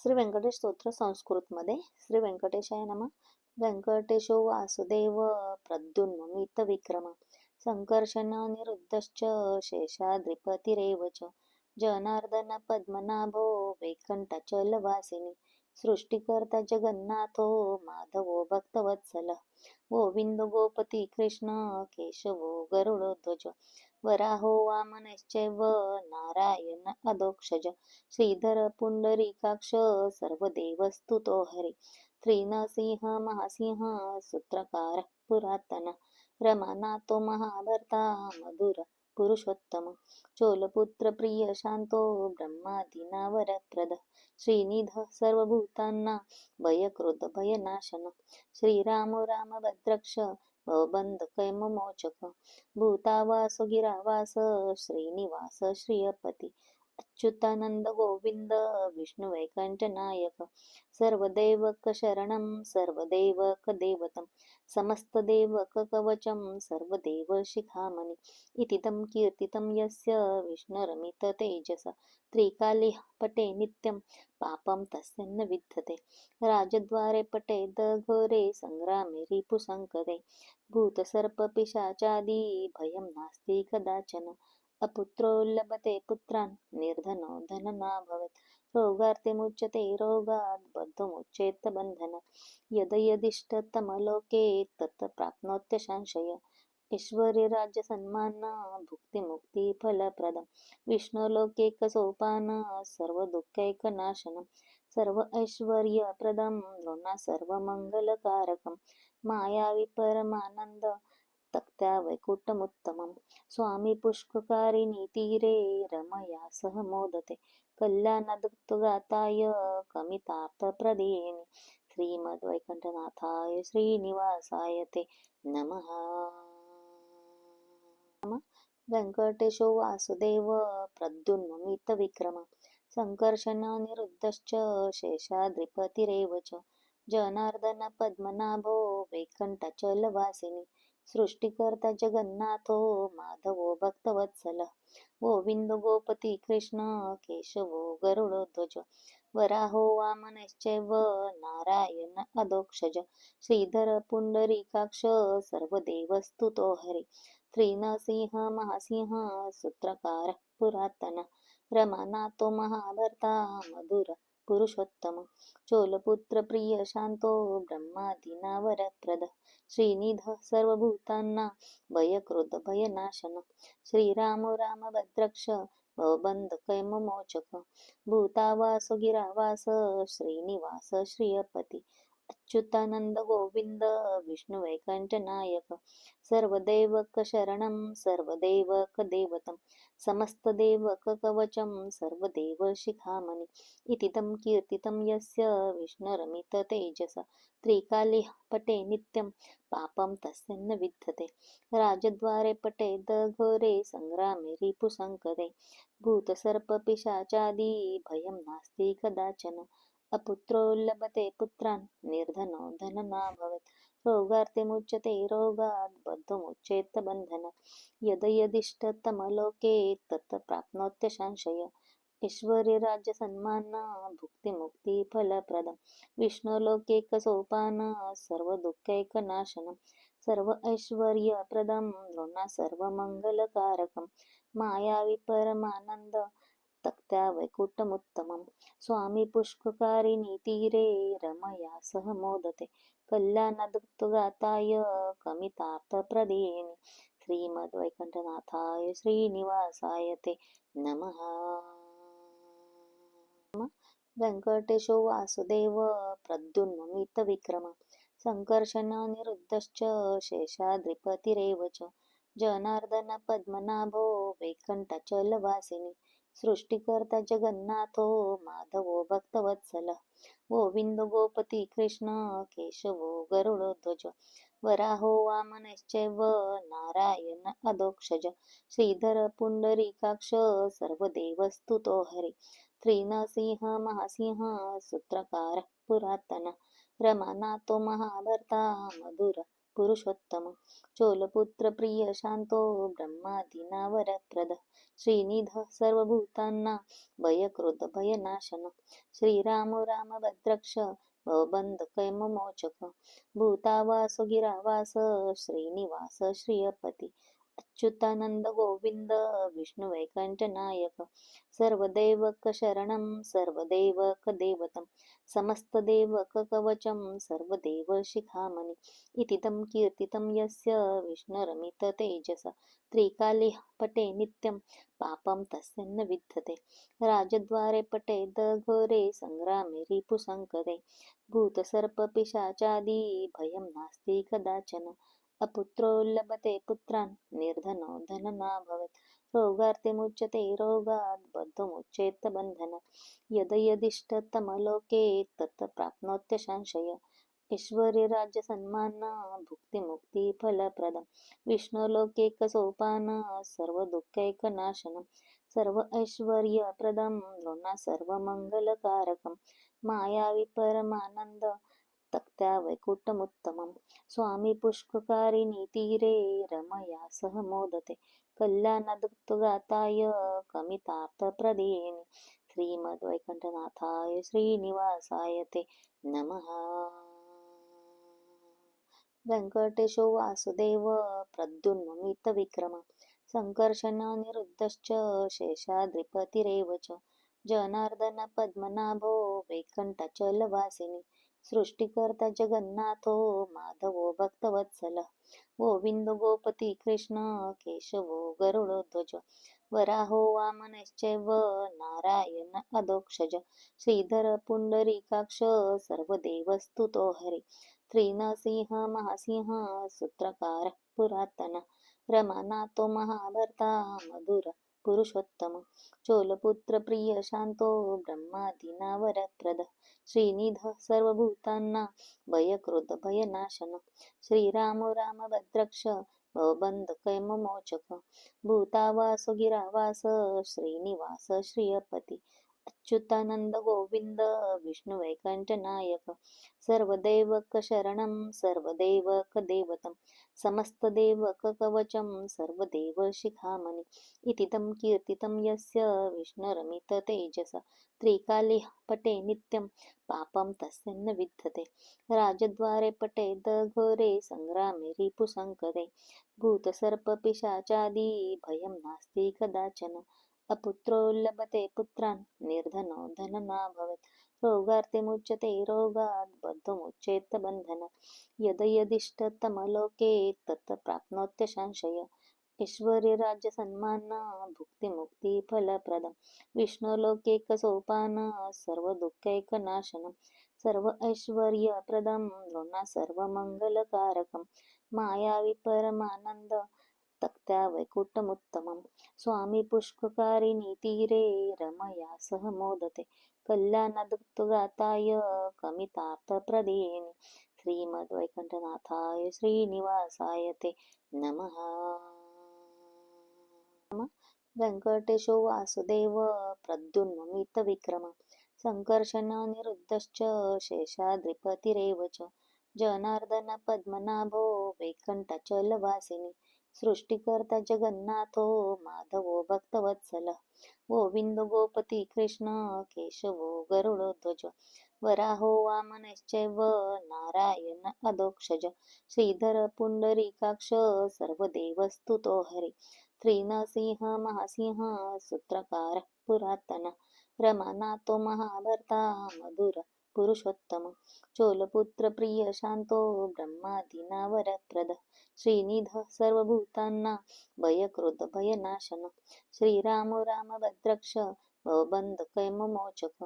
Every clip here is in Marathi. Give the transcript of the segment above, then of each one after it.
श्री व्यंकटेश स्तोत्र संस्कृतमध्ये. श्री व्यंकटेशाय नम. व्यंकटेशो वासुदेव प्रद्युन्मित विक्रम। संकर्षण निरुद्धश्च शेषाद्रिपतिरेव च। जनार्दन पद्मनाभो वैकंठचलवासिनी सृष्टिकर्ता जगन्नाथो माधवो भक्तवत्सल। गोविंद गोपती कृष्ण केशवो गरुडध्वज वराहो वामनश्चैव नारायण अधोक्षज. श्रीधर पुंडरीकाक्ष सर्वदेवस्तुतो हरे त्रिनसिंह महासिंह सूत्रकार पुरातन. रमानाथो महाभर्ता मधुर पुरुषोत्तम. चोलपुत्र प्रिय शांतो ब्रह्मादिना वरप्रद श्रीनिध सर्वभूतांना भयक्रोध भयनाशन. श्रीराम राम भद्रक्ष भवबंध कैममोचक भूतावास गिरावास श्रीनिवास श्रियपती। अच्युतानंद गोविंद विष्णु वैकंठ नायक सर्वदेवक शरणं सर्वदेवक देवतं समस्तदेवक कवचं सर्वदेव शिखामणि. इति तं कीर्तितं यस्य विष्णुरमित तेजस त्रिकाली पटे नित्यं पापं तस्य न विद्यते राजद्वारे पटे घोरे संग्रामे रिपुसङ्कते भूतसर्पपिशाचादि भयं नास्ति कदाचन అపుత్రో లభతే పుత్రాన్ నిర్ధనో ధనమాభవత్ రోగార్తిముచ్యతే రోగాద్ బద్ధుముచ్చేత్త బంధన. యదయదిష్టతమలోకే తత్ ప్రాప్నోత్య సంశయ. ఈశ్వరి రాజ్య సన్మాన భుక్తి ముక్తి ఫలప్రదం. విష్ణులోకేక సోపాన సర్వ దుఃఖైక నాశనం. సర్వ ఐశ్వర్య ప్రదం నృణ సర్వ మంగళకారకం మాయావి పరమానంద तक्त्या वैकुण्ठमुत्तमं स्वामी पुष्पकारिणी तीरे रमया सह मोदते. कल्याणदुक्तगाताय कमितार्थप्रदेयिनि श्रीमद्वैकण्ठनाथाय श्रीनिवासाय ते नमः. वेङ्कटेशो वासुदेव प्रद्युन्मित सङ्कर्षणनिरुद्धश्च संकर्षण निरुद्धश्च शेषाद्रिपतिरेव च. जनार्दन पद्मनाभो वैकंठचलवासिनी सृष्टिकर्ता जगन्नाथो माधवो भक्तवत्सल. गोविंद गोपती कृष्ण केशवो गरुडध्वज वराहो वामनश्चैव नारायण अधोक्षज. श्रीधर पुंडरीकाक्ष सर्वदेवस्तुतो हरि. त्रिनसिंह महासिंह सूत्रकार पुरातन. रमानाथो महाभर्ता मधुर. पुरुषोत्तम। चोलपुत्र प्रिय शांतो ब्रह्मादिना वरप्रद श्रीनिध सर्वभूतांना भयक्रोध भयनाशन। श्रीराम राम भद्रक्ष भवबंध कैममोचक। भूतावास गिरावास श्रीनिवास श्रियपती। अच्युतानंद गोविंद विष्णू वैकंठ नायक सर्वदेवक शरणं सर्वदेवक देवतं समस्तदेवक कवचं सर्वदेव शिखामणि इति तं कीर्तितं यस्य विष्णुरमित तेजस त्रिकाली पटे नित्यं पापं तस्य न विद्यते राजद्वारे पटे घोरे संग्रामे रिपुसङ्कते भूतसर्पपिशाचादि भयं नास्ति कदाचन అపుత్రో లభతే పుత్రాన్ నిర్ధనో ధననాభవత్ రోగార్తిముచ్యతే రోగాద్ బద్ధుముచ్చేత్త బంధన. యదయదిష్టతమలోకే తత్ ప్రాప్నోత్య సంశయ. ఈశ్వరి రాజ్య సన్మాన భుక్తి ముక్తి ఫలప్రదం. విష్ణులోకేక సోపాన సర్వ దుఃఖైక నాశనం సర్వ ఐశ్వర్య ప్రదం నృణ సర్వ మంగళకారకం మాయావి పరమానంద तक्त्या वैकुण्ठमुत्तमं स्वामी पुष्पकारिणी तीरे रमया सह मोदते. कल्याणदुक्तगाताय कमितार्थप्रदेयिनि श्रीमद्वैकुण्ठनाथाय श्रीनिवासाय ते नमः. वेङ्कटेशो वासुदेव प्रद्युन्ममितविक्रम विक्रम. निरुद्धश्च शेषाद्रिपतिरेव च. जनार्दन पद्मनाभो वैकंठचलवासिनी सृष्टिकर्ता जगन्नाथो हो माधवो भक्तवत्सल. गोविंद गोपती कृष्ण केशवो गरुडध्वज वराहो वामनश्चैव नारायण अधोक्षज. श्रीधर पुंडरीकाक्ष सर्वदेवस्तुतो हरि. त्रिनसिंह महासिंह सूत्रकार पुरातन. रमानाथो महाभर्ता मधुर. पुरुषोत्तम। चोलपुत्र प्रिय शांतो ब्रह्मादीना वरप्रद श्रीनिध सर्वभूतांना भयकृत भयनाशन। श्रीराम राम भद्रक्ष भवबंध कैममोचक। भूतावास गिरावास श्रीनिवास श्रियपती। अच्युतानंद गोविंद विष्णु वैकंठ नायक सर्वदैवक शरणं सर्वदैवक देवतं समस्तदेवक कवचं सर्वदेव शिखामणि. इति तं कीर्तितं यस्य विष्णुरमित तेजस त्रिकाले पटे नित्यं पापं तस्य न विद्यते राजद्वारे पटेद घोरे सङ्ग्रामे रिपुसङ्करे भूतसर्पपिशाचादि भयं नास्ति कदाचन. అపుత్రోల్లభతే పుత్రాన్ నిర్ధనో ధనమాభవత్ రోగార్తిముచ్యతే రోగాద్ బద్ధముచ్చేత్త బంధన. యదయదిష్టతమలోకే తత్ ప్రాప్నోత్య సంశయ. ఈశ్వరి రాజ్య సన్మాన భుక్తి ముక్తి ఫలప్రదం. విష్ణులోకేక సోపాన సర్వ దుఃఖైక నాశనం సర్వ ఐశ్వర్య ప్రదం రుణ సర్వ మంగళకారకం మాయావి పరమానంద तक्त्या वैकुण्ठमुत्तमं स्वामी पुष्पकारिणी तीरे रमया सह मोदते। कल्याणदुक्तगाताय कमितार्थप्रदेयिनि श्रीमद्वैकण्ठनाथाय श्रीनिवासाय ते नमः। वेङ्कटेशो वासुदेव प्रद्युन्ममितविक्रम सङ्कर्षणनिरुद्धश्च शेषाद्रिपतिरेव च। जनार्दन पद्मनाभो वैकण्ठचलवासिनि। सृष्टिकर्ता जगन्नाथो हो माधवो भक्तवत्सल. गोविन्दो गोपती कृष्ण केशवो गरुडध्वज वराहो वामनश्चैव नारायण अधोक्षज. श्रीधर पुण्डरीकाक्ष सर्वदेवस्तुतो हरि. त्रिनसिंह महासिंह सूत्रकार पुरातन. रमानाथो महाभर्ता मधुर. पुरुषोत्तम। चोलपुत्र प्रिय शांतो ब्रह्मादीना श्रीनिध सर्वभूतांना भयकृत भयनाशन श्रीराम राम भद्रक्ष भवबंध कैममोचक भूतावास गिरावास श्रीनिवास श्रियपती। अच्युतानंद गोविंद विष्णु वैकंठ नायक सर्वदैवक शरणं सर्वदैवक देवतं समस्तदेवक कवचं सर्वदेव शिखामणि इति तं कीर्तितं यस्य विष्णुरमित तेजस त्रिकाले पटे नित्यं पापं तस्य न विद्यते राजद्वारे पटेद घोरे सङ्ग्रामे रिपुसङ्करे भूतसर्पपिशाचादि भयं नास्ति कदाचन अपुत्रो लभते पुत्रान् निर्धनो धननाभवत् रोगार्थे मुच्यते रोगात् बद्धमुच्येत बन्धनात् यद यदिष्टतमलोके तत् प्राप्नोत्य संशय ऐश्वर्यराज्यसन्मान भुक्तिमुक्तिफलप्रदं विष्णुलोकैकसोपान सर्वदुःखैकनाशनं सर्व ऐश्वर्यप्रदं नृणा सर्वमङ्गलकारकं मायावी परमानन्द तक्त्या वैकुण्ठमुत्तमं स्वामी पुष्पकारिणी तीरे रमया सह मोदते. कल्याणदुक्तगाताय कमितार्थप्रदेयिनि श्रीमद्वैकण्ठनाथाय श्रीनिवासाय ते नमः. व्यङ्कटेशो वासुदेव प्रद्युन्ममितविक्रम सङ्कर्षणनिरुद्धश्च शेषाद्रिपतिरेव च. जनार्दन पद्मनाभो वैकण्ठचलवासिनि सृष्टिकर्ता जगन्नाथो हो माधवो भक्तवत्सल. गोविंद गोपती कृष्ण केशवो गरुडध्वज वराहो वामनश्चैव नारायण अधोक्षज. श्रीधर पुण्डरीकाक्ष सर्वदेवस्तुतो हरि. त्रिनसिंह महासिंह सूत्रकार पुरातन. रमानाथो महाभर्ता मधुर. पुरुषोत्तम। चोलपुत्र प्रिय शांतो ब्रह्मादिनावरप्रद श्रीनिध सर्वभूतांना भयकृत भयनाशन। श्रीराम राम भद्रक्ष बंध कैम मोचक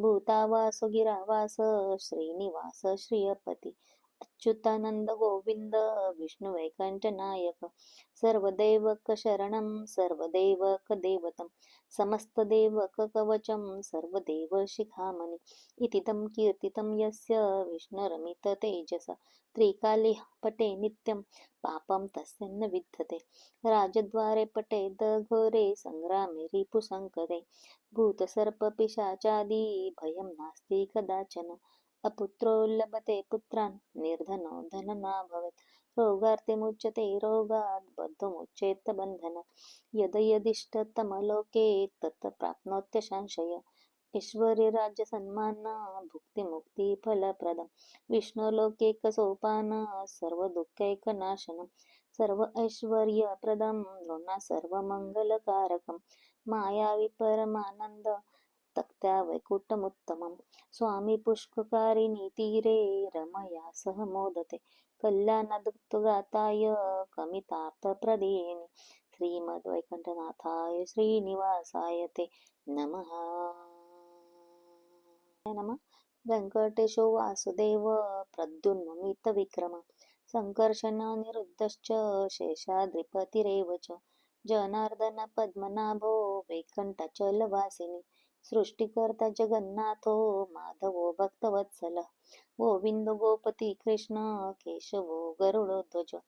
भूतावास गिरावास श्रीनिवास श्रियपती। अच्युतानंद गोविंद विष्णु वैकंठ नायक सर्वदैवक शरणं सर्वदैवक देवतं समस्तदेवक कवचं सर्वदेव शिखामणि इति तं कीर्तितं यस्य विष्णुरमित तेजस त्रिकाले पटे नित्यं पापं तस्य न विद्यते राजद्वारे पटेद घोरे सङ्ग्रामे रिपुसङ्करे भूतसर्पपिशाचादि भयं नास्ति कदाचन अपुत्रो लभते पुत्रान् निर्धनो धननाभवत् रोगार्ते मुच्यते रोगात् बद्धमुच्येत बन्धन यद यदिष्टतमलोके तत् प्राप्नोत्य संशय ऐश्वर्य राज्य सन्मान भुक्ती मुक्ती फलप्रदम विष्णुलोकैक सोपान सर्व दुःखैकनाशनम सर्व ऐश्वर्यप्रदम नृणा सर्व मंगलकारकम मायावी परमानंद तक्त्या वैकुंठमुत्तमम् स्वामी पुष्पकारिणी तीरे रमया सह मोदते. कल्याणदुक्तगाताय कमितार्थप्रदेयिनि श्रीमद्वैकण्ठनाथाय श्रीनिवासाय ते नमः. नमः. वेङ्कटेशो वासुदेव प्रद्युन्ममितविक्रम सङ्कर्षण निरुद्धश्च शेषाद्रिपतिरेव च. जनार्दन पद्मनाभो वैकण्ठचलवासिनि. सृष्टिकर्ता जगन्नाथो हो माधवो भक्तवत्सल. गोविन्द गोपती कृष्ण केशवो गरुडध्वज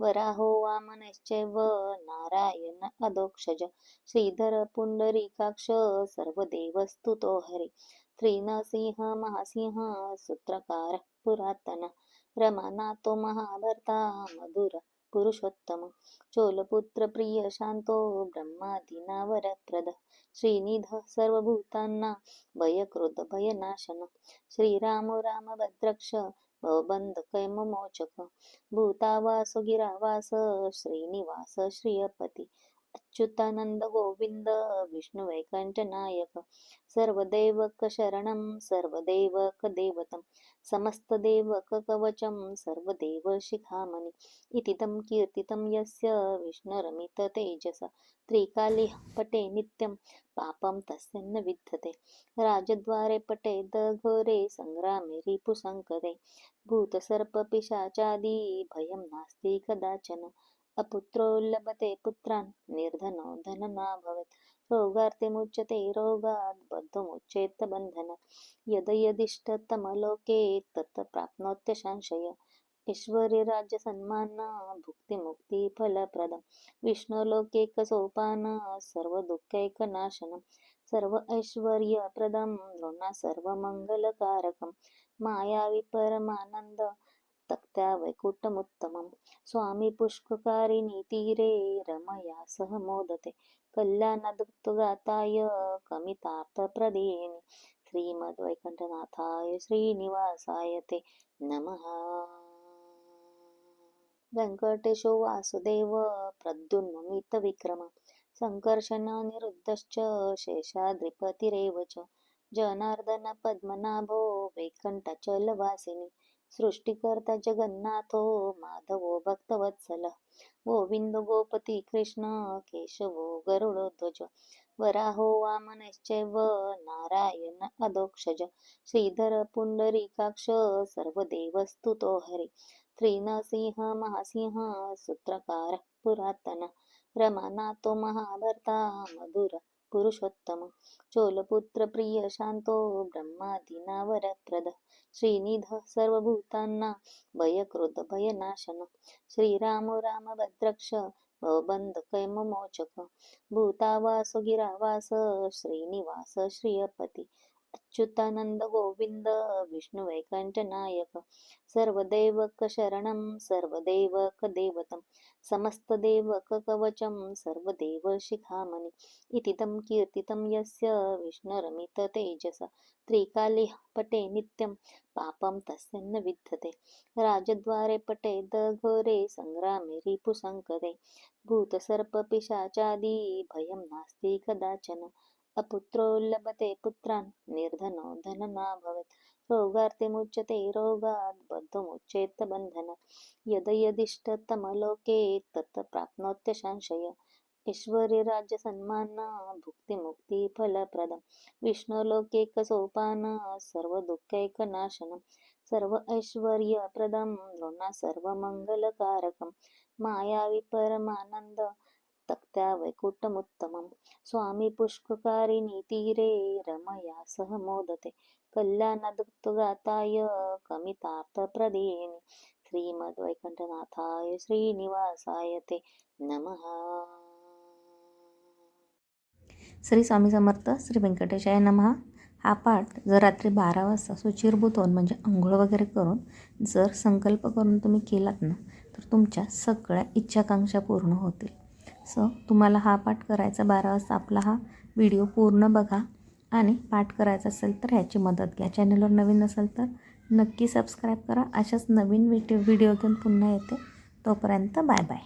वराहो वामनश्चैव नारायण अधोक्षज. श्रीधर पुण्डरीकाक्ष सर्वदेवस्तुतो हरि. त्रिनसिंह महासिंह सूत्रकार पुरातन. रमानाथो महाभर्ता मधुर. पुरुषोत्तम। चोलपुत्र प्रिय शांतो ब्रह्मादीना वरप्रद श्रीनिध सर्वभूतांना भयकृत भयनाशन। श्रीराम राम भद्रक्ष भवबंध कैममोचक। भूतावास गिरावास श्रीनिवास श्रियपती। अच्युतानंद गोविंद विष्णु वैकंठ नायक सर्वदैवक शरणं सर्वदैवक देवतं समस्तदेवक कवचं सर्वदेव शिखामणि इति तं कीर्तितं यस्य विष्णुरमित तेजस त्रिकाली पटे नित्यं पापं तस्य न विद्यते राजद्वारे पठेद घोरे सङ्ग्रामे रिपुसङ्करे भूतसर्पपिशाचादि भयं नास्ति कदाचन अपुत्रो लभते पुत्रान् निर्धनो धनना भवेत् रोगार्ते मुच्यते रोगात् बद्धमुच्येत बन्धन यद यदिष्टतमलोके तत् प्राप्नोत्य संशय ऐश्वर्य राज्य सन्मान भुक्ती मुक्ती फलप्रदम विष्णुलोकैक सोपान सर्व दुःखैकनाशनम सर्व ऐश्वर्यप्रदम नृणा सर्व मंगलकारकम तक्त्या वैकुंठमुत्तमम् स्वामी पुष्ककारिणी तीरे रमया सह मोदते कल्याणदुक्तगाताय कमितार्थप्रदेयिनि श्रीमद्वैकण्ठनाथाय श्रीनिवासाय ते नमः वेङ्कटेशो वासुदेव प्रद्युन्ममितविक्रम सङ्कर्षण निरुद्धश्च शेषाद्रिपतिरेव च जनार्दन पद्मनाभो वैकण्ठचलवासिनि सृष्टिकर्ता जगन्नाथो हो माधवो भक्तवत्सल. गोविन्द गोपती कृष्ण केशवो गरुडध्वज वराहो वामनश्चैव नारायण अधोक्षज. श्रीधर पुण्डरीकाक्ष सर्वदेवस्तुतो हरि. त्रिनसिंह महासिंह सूत्रकार पुरातन. रमानाथो महाभर्ता मधुर. पुरुषोत्तम। चोलपुत्र प्रिय शांतो ब्रह्मादीना वरप्रद श्रीनिध सर्वभूतांना भयकृत भयनाशन। श्रीराम राम भद्रक्ष भवबंध कैममोचक। भूतावास गिरावास श्रीनिवास श्रियपती। अच्युतानंद गोविंद विष्णु वैकंठ नायक सर्वदैवक शरणं सर्वदैवक देवतं समस्तदेवक कवचं सर्वदेव शिखामणि इति तं कीर्तितं यस्य विष्णुरमित तेजस त्रिकाली पटे नित्यं पापं तस्य न विद्यते राजद्वारे पठेद घोरे सङ्ग्रामे रिपुसङ्करे भूतसर्पपिशाचादि भयं नास्ति कदाचन अपुत्रो लभते पुत्रान् निर्धनो धनना भवेत् रोगार्ते मुच्यते रोगात् बद्धमुच्येत बन्धन यद यदिष्टतमलोके तत् प्राप्नोत्य संशय ऐश्वर्य राज्य सन्मान भुक्ती मुक्ती फलप्रदम विष्णुलोकैक सोपान सर्व दुःखैकनाशनम सर्व ऐश्वर्यप्रदम नृणा सर्व मंगलकारकम मायावी परमानंद तक्त्या वैकुंठमुत्तमम् स्वामी पुष्ककारिणी तीरे रमया सह मोदते. कल्याणदुक्तगाताय कमितार्थप्रदेयिनि श्रीमद्वैकुण्ठनाथाय श्रीनिवासाय ते नमः. श्री स्वामी समर्थ श्री व्यंकटेशाय नमः. हा पाठ जर रात्री बारा वाजता सुचिरभूत होऊन म्हणजे आंघोळ वगैरे करून जर संकल्प करून तुम्ही केलात ना तर तुमच्या सगळ्या इच्छाकांक्षा पूर्ण होतील. सो तुम्हाला हा पाठ करायचा बारा वाजता. आपला हा व्हिडिओ पूर्ण बघा आणि पाठ करायचा असेल तर ह्याची मदत घ्या. चॅनलवर नवीन असेल तर नक्की सबस्क्राईब करा. अशाच नवीन व्हिडिओ व्हिडिओ घेऊन पुन्हा येते. तोपर्यंत बाय बाय.